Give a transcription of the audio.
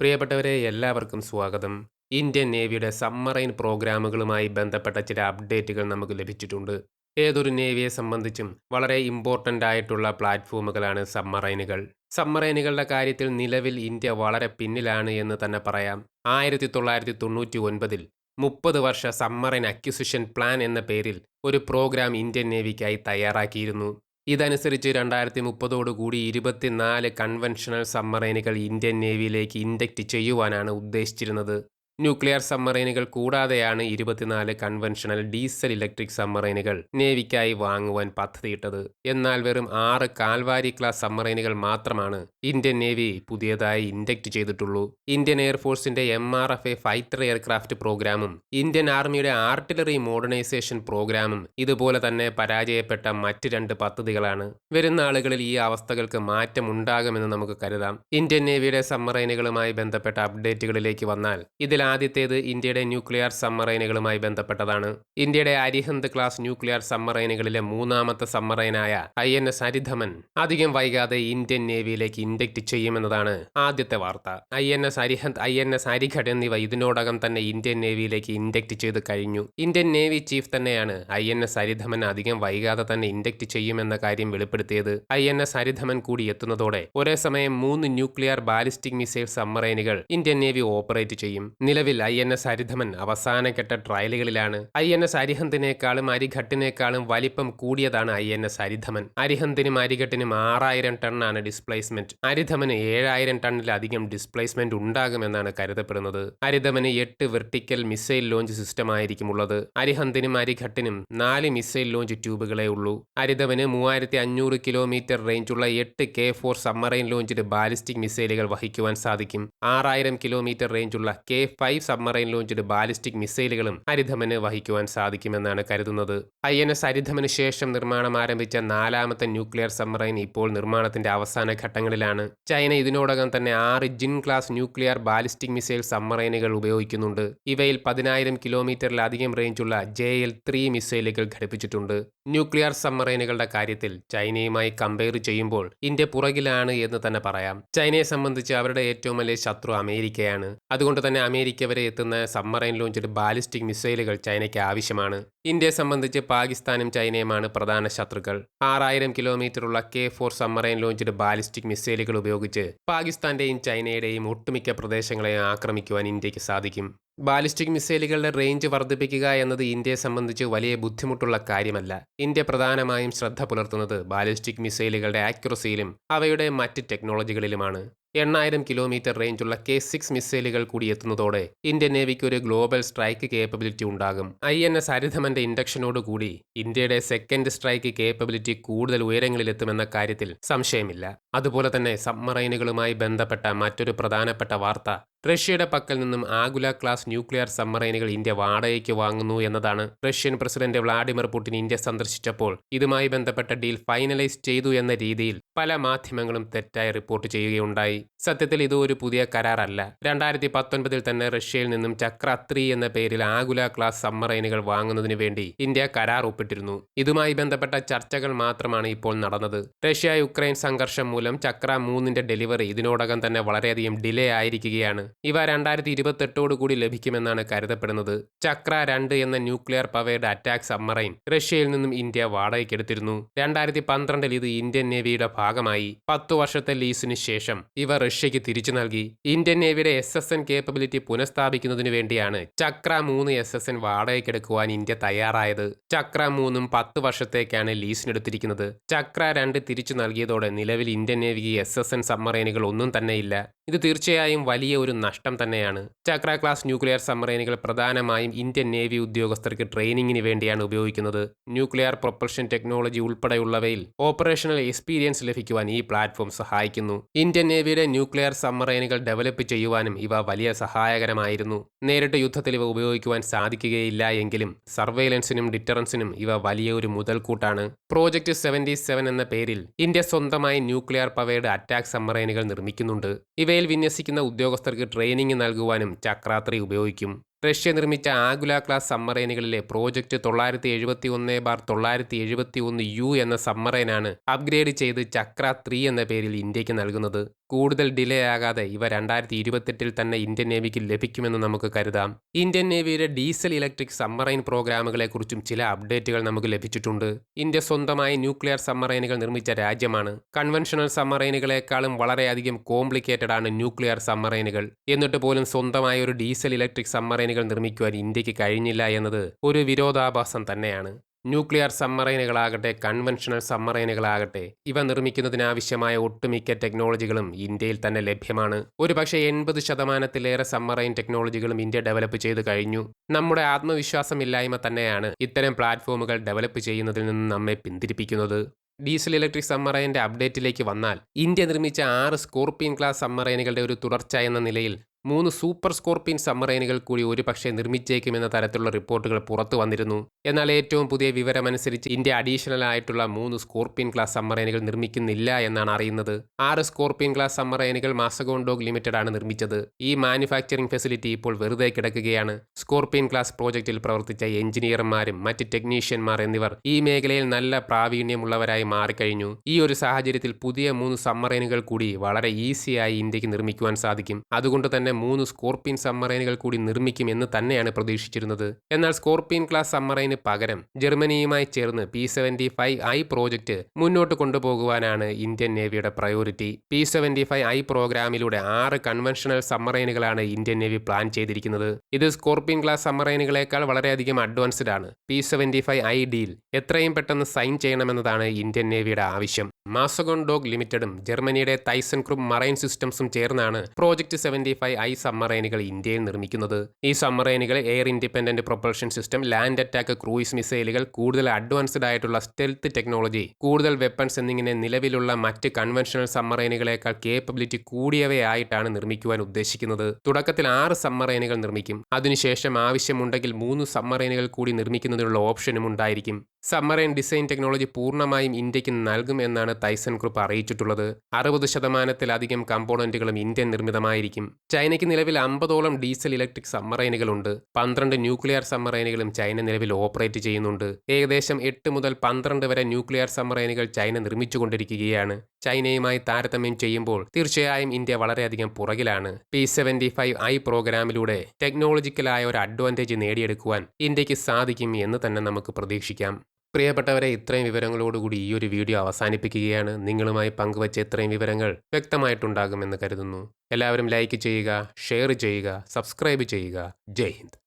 പ്രിയപ്പെട്ടവരെ എല്ലാവർക്കും സ്വാഗതം. ഇന്ത്യൻ നേവിയുടെ സബ്മറൈൻ പ്രോഗ്രാമുകളുമായി ബന്ധപ്പെട്ട ചില അപ്ഡേറ്റുകൾ നമുക്ക് ലഭിച്ചിട്ടുണ്ട്. ഏതൊരു നേവിയെ സംബന്ധിച്ചും വളരെ ഇമ്പോർട്ടന്റ് ആയിട്ടുള്ള പ്ലാറ്റ്ഫോമുകളാണ് സബ്മറൈനുകൾ സബ്മറൈനുകളുടെ കാര്യത്തിൽ നിലവിൽ ഇന്ത്യ വളരെ പിന്നിലാണ് എന്ന് തന്നെ പറയാം. ആയിരത്തി തൊള്ളായിരത്തി തൊണ്ണൂറ്റി ഒൻപതിൽ മുപ്പത് വർഷ സബ്മറൈൻ അക്വിസിഷൻ പ്ലാൻ എന്ന പേരിൽ ഒരു പ്രോഗ്രാം ഇന്ത്യൻ നേവിക്കായി തയ്യാറാക്കിയിരുന്നു. ഇതനുസരിച്ച് രണ്ടായിരത്തി മുപ്പതോടുകൂടി ഇരുപത്തിനാല് കൺവെൻഷണൽ സബ്മറൈനുകൾ ഇന്ത്യൻ നേവിയിലേക്ക് ഇൻഡക്റ്റ് ചെയ്യുവാനാണ് ഉദ്ദേശിച്ചിരുന്നത്. ന്യൂക്ലിയർ സബ്മറൈനുകൾ കൂടാതെയാണ് ഇരുപത്തിനാല് കൺവെൻഷണൽ ഡീസൽ ഇലക്ട്രിക് സബ്മറൈനുകൾ നേവിക്കായി വാങ്ങുവാൻ പദ്ധതിയിട്ടത് എന്നാൽ വെറും ആറ് കാൽവാരി ക്ലാസ് സബ്മറൈനുകൾ മാത്രമാണ് ഇന്ത്യൻ നേവി പുതിയതായി ഇൻഡക്റ്റ് ചെയ്തിട്ടുള്ളൂ. Indian എയർഫോഴ്സിന്റെ M R F A fighter aircraft പ്രോഗ്രാമും ഇന്ത്യൻ ആർമിയുടെ ആർട്ടിലറി മോഡേണൈസേഷൻ പ്രോഗ്രാമും ഇതുപോലെ തന്നെ പരാജയപ്പെട്ട മറ്റ് രണ്ട് പദ്ധതികളാണ്. വരുന്ന ആളുകളിൽ ഈ അവസ്ഥകൾക്ക് മാറ്റം ഉണ്ടാകുമെന്ന് നമുക്ക് കരുതാം. ഇന്ത്യൻ നേവിയുടെ സബ്മറൈനുകളുമായി ബന്ധപ്പെട്ട അപ്ഡേറ്റുകളിലേക്ക് വന്നാൽ ഇതിൽ ആദ്യത്തേത് ഇന്ത്യയുടെ ന്യൂക്ലിയർ സബ്മറൈനുകളുമായി ബന്ധപ്പെട്ടതാണ്. ഇന്ത്യയുടെ അരിഹന്ത് ക്ലാസ് ന്യൂക്ലിയർ സബ്മറൈനുകളിലെ മൂന്നാമത്തെ സബ്മറൈനായ ഐ എൻ എസ് അരിധമൻ അധികം വൈകാതെ ഇന്ത്യൻ നേവിയിലേക്ക് ഇൻഡക്ട് ചെയ്യുമെന്നതാണ് ആദ്യത്തെ വാർത്ത. I N S Arihant I N S Arighat എന്നിവ ഇതിനോടകം തന്നെ ഇന്ത്യൻ നേവിയിലേക്ക് ഇൻഡക്ട് ചെയ്ത് കഴിഞ്ഞു. ഇന്ത്യൻ നേവി ചീഫ് തന്നെയാണ് ഐ എൻ എസ് ഹരിധമൻ അധികം വൈകാതെ തന്നെ ഇൻഡക്ട് ചെയ്യുമെന്ന കാര്യം വെളിപ്പെടുത്തിയത്. ഐ എൻ എസ് ഹരിധമൻ കൂടി എത്തുന്നതോടെ ഒരേ സമയം മൂന്ന് ന്യൂക്ലിയർ ബാലിസ്റ്റിക് മിസൈൽ സബ്മറൈനുകൾ ഇന്ത്യൻ നേവി ഓപ്പറേറ്റ് ചെയ്യും. നിലവിൽ ഐ എൻ എസ് ഹരിധമൻ അവസാനഘട്ട ട്രയലുകളിലാണ്. ഐ എൻ എസ് അരിഹന്തിനേക്കാളും അരിഘട്ടിനേക്കാളും വലിപ്പം കൂടിയതാണ് ഐ എൻ എസ് അരിധമൻ അരിഹന്തിനും അരിഘട്ടിനും ആറായിരം ടണ്ണാണ് ഡിസ്പ്ലേസ്മെന്റ് അരിധമന് ഏഴായിരം ടണ്ണിലധികം ഡിസ്പ്ലേസ്മെന്റ് ഉണ്ടാകുമെന്നാണ് കരുതപ്പെടുന്നത്. അരിധമന് എട്ട് വെർട്ടിക്കൽ മിസൈൽ ലോഞ്ച് സിസ്റ്റം ആയിരിക്കും ഉള്ളത്. അരിഹന്തിനും അരിഘട്ടിനും നാല് മിസൈൽ ലോഞ്ച് ട്യൂബുകളേ ഉള്ളൂ. അരിധമന് മൂവായിരത്തി അഞ്ഞൂറ് കിലോമീറ്റർ റേഞ്ചുള്ള എട്ട് കെ ഫോർ സബ്മറൈൻ ലോഞ്ചിന്റെ ബാലിസ്റ്റിക് മിസൈലുകൾ വഹിക്കുവാൻ സാധിക്കും. ആറായിരം kilometre റേഞ്ചുള്ള K five submarine launched ballistic മിസൈലുകളും ഹരിധമന് വഹിക്കുവാൻ സാധിക്കുമെന്നാണ് കരുതുന്നത്. ഐ എൻ എസ് ഹരിധമന് ശേഷം നിർമ്മാണം ആരംഭിച്ച നാലാമത്തെ ന്യൂക്ലിയർ സബ്മറൈൻ ഇപ്പോൾ നിർമ്മാണത്തിന്റെ അവസാന ഘട്ടങ്ങളിലാണ്. ചൈന ഇതിനോടകം തന്നെ ആറ് Jin class nuclear ballistic missile സബ്മറൈനുകൾ ഉപയോഗിക്കുന്നുണ്ട്. ഇവയിൽ പതിനായിരം കിലോമീറ്ററിലധികം റേഞ്ചുള്ള ജെ എൽ ത്രീ മിസൈലുകൾ ഘടിപ്പിച്ചിട്ടുണ്ട്. ന്യൂക്ലിയർ സബ്മറൈനുകളുടെ കാര്യത്തിൽ ചൈനയുമായി കമ്പയർ ചെയ്യുമ്പോൾ ഇന്ത്യ പുറകിലാണ് എന്ന് തന്നെ പറയാം. ചൈനയെ സംബന്ധിച്ച് അവരുടെ ഏറ്റവും വലിയ ശത്രു അമേരിക്കയാണ്. അതുകൊണ്ട് തന്നെ അമേരിക്ക വരെ എത്തുന്ന സബ്മറൈൻ ലോഞ്ചഡ് ബാലിസ്റ്റിക് മിസൈലുകൾ ചൈനയ്ക്ക് ആവശ്യമാണ്. ഇന്ത്യയെ സംബന്ധിച്ച് പാകിസ്ഥാനും ചൈനയുമാണ് പ്രധാന ശത്രുക്കൾ. ആറായിരം കിലോമീറ്ററുള്ള K four submarine launched ballistic മിസൈലുകൾ ഉപയോഗിച്ച് പാകിസ്ഥാന്റെയും ചൈനയുടെയും ഒട്ടുമിക്ക പ്രദേശങ്ങളെയും ആക്രമിക്കുവാൻ ഇന്ത്യയ്ക്ക് സാധിക്കും. ബാലിസ്റ്റിക് മിസൈലുകളുടെ റേഞ്ച് വർദ്ധിപ്പിക്കുക എന്നത് ഇന്ത്യയെ സംബന്ധിച്ച് വലിയ ബുദ്ധിമുട്ടുള്ള കാര്യമല്ല. ഇന്ത്യ പ്രധാനമായും ശ്രദ്ധ പുലർത്തുന്നത് ബാലിസ്റ്റിക് മിസൈലുകളുടെ ആക്യുറസിയിലും അവയുടെ മറ്റ് ടെക്നോളജികളിലുമാണ്. എണ്ണായിരം കിലോമീറ്റർ റേഞ്ചുള്ള കെ സിക്സ് മിസൈലുകൾ കൂടി എത്തുന്നതോടെ ഇന്ത്യൻ നേവിക്ക് ഒരു ഗ്ലോബൽ സ്ട്രൈക്ക് കേപ്പബിലിറ്റി ഉണ്ടാകും. ഐ എൻ എസ് അരിധമന്റെ ഇൻഡക്ഷനോടുകൂടി ഇന്ത്യയുടെ സെക്കൻഡ് സ്ട്രൈക്ക് കേപ്പബിലിറ്റി കൂടുതൽ ഉയരങ്ങളിലെത്തുമെന്ന കാര്യത്തിൽ സംശയമില്ല. അതുപോലെ തന്നെ സബ്മറൈനുകളുമായി ബന്ധപ്പെട്ട മറ്റൊരു പ്രധാനപ്പെട്ട വാർത്ത റഷ്യയുടെ പക്കൽ നിന്നും ആഗുല ക്ലാസ് ന്യൂക്ലിയർ സബ്മറൈനുകൾ ഇന്ത്യ വാടകയ്ക്ക് വാങ്ങുന്നു എന്നതാണ് Russian president Vladimir Putin India സന്ദർശിച്ചപ്പോൾ ഇതുമായി ബന്ധപ്പെട്ട ഡീൽ ഫൈനലൈസ് ചെയ്തു എന്ന രീതിയിൽ പല മാധ്യമങ്ങളും തെറ്റായി റിപ്പോർട്ട് ചെയ്യുകയുണ്ടായി. സത്യത്തിൽ ഇത് ഒരു പുതിയ കരാറല്ല. രണ്ടായിരത്തി പത്തൊൻപതിൽ തന്നെ റഷ്യയിൽ നിന്നും ചക്ര ത്രീ എന്ന പേരിൽ ആഗുല ക്ലാസ് സബ്മറൈനുകൾ വാങ്ങുന്നതിനു വേണ്ടി ഇന്ത്യ കരാർ ഒപ്പിട്ടിരുന്നു. ഇതുമായി ബന്ധപ്പെട്ട ചർച്ചകൾ മാത്രമാണ് ഇപ്പോൾ നടന്നത്. റഷ്യ യുക്രൈൻ സംഘർഷം മൂലം ചക്ര മൂന്നിന്റെ ഡെലിവറി ഇതിനോടകം തന്നെ വളരെയധികം ഡിലേ ആയിരിക്കുകയാണ്. ഇവ രണ്ടായിരത്തി ഇരുപത്തെട്ടോടു കൂടി ലഭിക്കുമെന്നാണ് കരുതപ്പെടുന്നത്. ചക്ര രണ്ട് എന്ന ന്യൂക്ലിയർ പവേഡ് അറ്റാക്ക് സബ്മറൈൻ റഷ്യയിൽ നിന്നും ഇന്ത്യ വാടകയ്ക്കെടുത്തിരുന്നു. രണ്ടായിരത്തി പന്ത്രണ്ടിൽ ഇത് ഇന്ത്യൻ നേവിയുടെ ഭാഗമായി. പത്തു വർഷത്തെ ലീസിന് ശേഷം ഇവ റഷ്യയ്ക്ക് തിരിച്ചു നൽകി. ഇന്ത്യൻ നേവിയുടെ എസ് എസ് എൻ കേപ്പബിലിറ്റി പുനഃസ്ഥാപിക്കുന്നതിനു വേണ്ടിയാണ് ചക്ര മൂന്ന് എസ് എസ് എൻ വാടകയ്ക്കെടുക്കുവാൻ ഇന്ത്യ തയ്യാറായത്. ചക്ര മൂന്നും പത്ത് വർഷത്തേക്കാണ് ലീസിനെടുത്തിരിക്കുന്നത്. ചക്ര രണ്ട് തിരിച്ചു നൽകിയതോടെ നിലവിൽ ഇന്ത്യൻ നേവിക്ക് എസ് എസ് എൻ സബ്മറൈനുകൾ ഒന്നും തന്നെയില്ല. ഇത് തീർച്ചയായും വലിയ ഒരു നഷ്ടം തന്നെയാണ്. ചക്ര ക്ലാസ് ന്യൂക്ലിയർ സബ്മറൈനുകൾ പ്രധാനമായും ഇന്ത്യൻ നേവി ഉദ്യോഗസ്ഥർക്ക് ട്രെയിനിങ്ങിന് വേണ്ടിയാണ് ഉപയോഗിക്കുന്നത്. ന്യൂക്ലിയർ പ്രൊപ്പൽഷൻ ടെക്നോളജി ഉൾപ്പെടെയുള്ളവയിൽ ഓപ്പറേഷണൽ എക്സ്പീരിയൻസ് ലഭിക്കുവാൻ ഈ പ്ലാറ്റ്ഫോം സഹായിക്കുന്നു. ഇന്ത്യൻ നേവിയുടെ ന്യൂക്ലിയർ സബ്മറൈനുകൾ ഡെവലപ്പ് ചെയ്യുവാനും ഇവ വലിയ സഹായകരമായിരുന്നു. നേരിട്ട് യുദ്ധത്തിൽ ഇവ ഉപയോഗിക്കുവാൻ സാധിക്കുകയില്ല എങ്കിലും സർവൈലൻസിനും ഡിറ്ററൻസിനും ഇവ വലിയൊരു മുതൽക്കൂട്ടാണ്. പ്രോജക്റ്റ് സെവന്റി സെവൻ എന്ന പേരിൽ ഇന്ത്യ സ്വന്തമായി ന്യൂക്ലിയർ പവേഡ് അറ്റാക്ക് സബ്മറൈനുകൾ നിർമ്മിക്കുന്നുണ്ട്. ഇവയിൽ വിന്യസിക്കുന്ന ഉദ്യോഗസ്ഥർക്ക് ട്രെയിനിങ് നൽകുവാനും ചക്രാത്രി ഉപയോഗിക്കും. റഷ്യ നിർമ്മിച്ച ആഗുല ക്ലാസ് സബ്മറൈനുകളിലെ പ്രോജക്റ്റ് തൊള്ളായിരത്തി എഴുപത്തി ഒന്ന് ബാർ തൊള്ളായിരത്തി എഴുപത്തി ഒന്ന് യു എന്ന സമ്മറൈനാണ് അപ്ഗ്രേഡ് ചെയ്ത് ചക്ര ത്രീ എന്ന പേരിൽ ഇന്ത്യയ്ക്ക് നൽകുന്നത്. കൂടുതൽ ഡിലേ ആകാതെ ഇവ രണ്ടായിരത്തി ഇരുപത്തെട്ടിൽ തന്നെ ഇന്ത്യൻ നേവിക്ക് ലഭിക്കുമെന്ന് നമുക്ക് കരുതാം. ഇന്ത്യൻ നേവിയുടെ ഡീസൽ ഇലക്ട്രിക് സബ്മറൈൻ പ്രോഗ്രാമുകളെക്കുറിച്ചും ചില അപ്ഡേറ്റുകൾ നമുക്ക് ലഭിച്ചിട്ടുണ്ട്. ഇന്ത്യ സ്വന്തമായി ന്യൂക്ലിയർ സമ്മറൈനുകൾ നിർമ്മിച്ച രാജ്യമാണ്. കൺവെൻഷണൽ സബ്മറൈനുകളെക്കാളും വളരെയധികം കോംപ്ലിക്കേറ്റഡ് ആണ് ന്യൂക്ലിയർ സമ്മറൈനുകൾ എന്നിട്ട് പോലും സ്വന്തമായ ഒരു ഡീസൽ ഇലക്ട്രിക് സബ്മറൈനുകൾ നിർമ്മിക്കുവാൻ ഇന്ത്യയ്ക്ക് കഴിഞ്ഞില്ല എന്നത് ഒരു വിരോധാഭാസം തന്നെയാണ്. ന്യൂക്ലിയർ സബ്മറൈനുകളാകട്ടെ കൺവെൻഷണൽ സബ്മറൈനുകളാകട്ടെ ഇവ നിർമ്മിക്കുന്നതിനാവശ്യമായ ഒട്ടുമിക്ക ടെക്നോളജികളും ഇന്ത്യയിൽ തന്നെ ലഭ്യമാണ്. ഒരുപക്ഷെ എൺപത് ശതമാനത്തിലേറെ സബ്മറൈൻ ടെക്നോളജികളും ഇന്ത്യ ഡെവലപ്പ് ചെയ്തു കഴിഞ്ഞു. നമ്മുടെ ആത്മവിശ്വാസമില്ലായ്മ തന്നെയാണ് ഇത്തരം പ്ലാറ്റ്ഫോമുകൾ ഡെവലപ്പ് ചെയ്യുന്നതിൽ നിന്ന് നമ്മെ പിന്തിരിപ്പിക്കുന്നത്. ഡീസൽ ഇലക്ട്രിക് സബ്മറൈന്റെ അപ്ഡേറ്റിലേക്ക് വന്നാൽ ഇന്ത്യ നിർമ്മിച്ച ആറ് സ്കോർപ്പിയൻ ക്ലാസ് സബ്മറൈനുകളുടെ ഒരു തുടർച്ച എന്ന നിലയിൽ മൂന്ന് സൂപ്പർ സ്കോർപ്പിയൻ സബ്മറൈനുകൾ കൂടി ഒരുപക്ഷെ നിർമ്മിച്ചേക്കുമെന്ന തരത്തിലുള്ള റിപ്പോർട്ടുകൾ പുറത്തു വന്നിരുന്നു. എന്നാൽ ഏറ്റവും പുതിയ വിവരമനുസരിച്ച് ഇന്ത്യ അഡീഷണൽ ആയിട്ടുള്ള മൂന്ന് സ്കോർപ്പിയൻ ക്ലാസ് സബ്മറൈനുകൾ നിർമ്മിക്കുന്നില്ല എന്നാണ് അറിയുന്നത്. ആറ് സ്കോർപ്പിയൻ ക്ലാസ് സബ്മറൈനുകൾ മാസഗോണ്ടോഗ് ലിമിറ്റഡ് ആണ് നിർമ്മിച്ചത്. ഈ മാനുഫാക്ചറിംഗ് ഫെസിലിറ്റി ഇപ്പോൾ വെറുതെ കിടക്കുകയാണ്. സ്കോർപ്പിയൻ ക്ലാസ് പ്രോജക്റ്റിൽ പ്രവർത്തിച്ച എഞ്ചിനീയർമാരും മറ്റ് ടെക്നീഷ്യന്മാർ എന്നിവർ ഈ മേഖലയിൽ നല്ല പ്രാവീണ്യമുള്ളവരായി മാറിക്കഴിഞ്ഞു. ഈ ഒരു സാഹചര്യത്തിൽ പുതിയ മൂന്ന് സബ്മറൈനുകൾ കൂടി വളരെ ഈസിയായി ഇന്ത്യയ്ക്ക് നിർമ്മിക്കുവാൻ സാധിക്കും. അതുകൊണ്ട് തന്നെ മൂന്ന് സ്കോർപ്പിയൻ സബ്മറൈനുകൾ കൂടി നിർമ്മിക്കും എന്ന് തന്നെയാണ് പ്രതീക്ഷിച്ചിരുന്നത്. എന്നാൽ സ്കോർപ്പിയൻ ക്ലാസ് സബ്മറൈന് പകരം ജർമ്മനിയുമായി ചേർന്ന് P seventy five I project മുന്നോട്ട് കൊണ്ടുപോകുവാനാണ് Indian നേവിയുടെ priority P seventy five I പ്രോഗ്രാമിലൂടെ ആറ് കൺവെൻഷണൽ സബ്മറൈനുകളാണ് ഇന്ത്യൻ നേവി പ്ലാൻ ചെയ്തിരിക്കുന്നത്. ഇത് സ്കോർപ്പിയൻ ക്ലാസ് സബ്മറൈനുകളെക്കാൾ വളരെയധികം അഡ്വാൻസ്ഡ് ആണ്. P seventy five I deal എത്രയും പെട്ടെന്ന് സൈൻ ചെയ്യണമെന്നതാണ് ഇന്ത്യൻ നേവിയുടെ ആവശ്യം. മാസഗോൺ ഡോഗ് ലിമിറ്റഡും ജർമ്മനിയുടെ തൈസൺ ക്രൂപ്പ് മറൈൻ സിസ്റ്റംസും ചേർന്നാണ് പ്രോജക്ട് സെവന്റി ഫൈവ് ഐ സബ്മറൈനുകൾ ഇന്ത്യയിൽ നിർമ്മിക്കുന്നത്. ഈ സബ്മറൈനുകൾ air independent propulsion system land attack cruise മിസൈലുകൾ കൂടുതൽ അഡ്വാൻസ്ഡ് ആയിട്ടുള്ള സ്റ്റെൽത്ത് ടെക്നോളജി കൂടുതൽ വെപ്പൺസ് എന്നിങ്ങനെ നിലവിലുള്ള മറ്റ് കൺവെൻഷണൽ സബ്മറൈനുകളേക്കാൾ കേപ്പബിലിറ്റി കൂടിയവയായിട്ടാണ് നിർമ്മിക്കുവാൻ ഉദ്ദേശിക്കുന്നത്. തുടക്കത്തിൽ ആറ് സബ്മറൈനുകൾ നിർമ്മിക്കും. അതിനുശേഷം ആവശ്യമുണ്ടെങ്കിൽ മൂന്ന് സബ്മറൈനുകൾ കൂടി നിർമ്മിക്കുന്നതിനുള്ള ഓപ്ഷനും ഉണ്ടായിരിക്കും. സബ്മറൈൻ ഡിസൈൻ ടെക്നോളജി പൂർണമായും ഇന്ത്യയ്ക്ക് നൽകും തൈസൺ ഗ്രൂപ്പ് അറിയിച്ചിട്ടുള്ളത് അറുപത് ശതമാനത്തിലധികം കമ്പോണന്റുകളും ഇന്ത്യൻ നിർമ്മിതമായിരിക്കും. ചൈനയ്ക്ക് നിലവിൽ അമ്പതോളം ഡീസൽ ഇലക്ട്രിക് സബ്മറൈനുകളുണ്ട്. പന്ത്രണ്ട് ന്യൂക്ലിയർ സബ്മറൈനുകളും ചൈന നിലവിൽ ഓപ്പറേറ്റ് ചെയ്യുന്നുണ്ട്. ഏകദേശം എട്ട് മുതൽ പന്ത്രണ്ട് വരെ ന്യൂക്ലിയർ സബ്മറൈനുകൾ ചൈന നിർമ്മിച്ചുകൊണ്ടിരിക്കുകയാണ്. ചൈനയുമായി താരതമ്യം ചെയ്യുമ്പോൾ തീർച്ചയായും ഇന്ത്യ വളരെയധികം പുറകിലാണ്. പി സെവന്റി ഫൈവ് ഐ പ്രോഗ്രാമിലൂടെ ടെക്നോളജിക്കലായ ഒരു അഡ്വാന്റേജ് നേടിയെടുക്കുവാൻ ഇന്ത്യയ്ക്ക് സാധിക്കും എന്ന് തന്നെ നമുക്ക് പ്രതീക്ഷിക്കാം. പ്രിയപ്പെട്ടവരെ ഇത്രയും വിവരങ്ങളോടുകൂടി ഈ ഒരു വീഡിയോ അവസാനിപ്പിക്കുകയാണ്. നിങ്ങളുമായി പങ്കുവച്ച ഇത്രയും വിവരങ്ങൾ വ്യക്തമായിട്ടുണ്ടാകുമെന്ന് കരുതുന്നു. എല്ലാവരും ലൈക്ക് ചെയ്യുക ഷെയർ ചെയ്യുക സബ്സ്ക്രൈബ് ചെയ്യുക. ജയ് ഹിന്ദ്.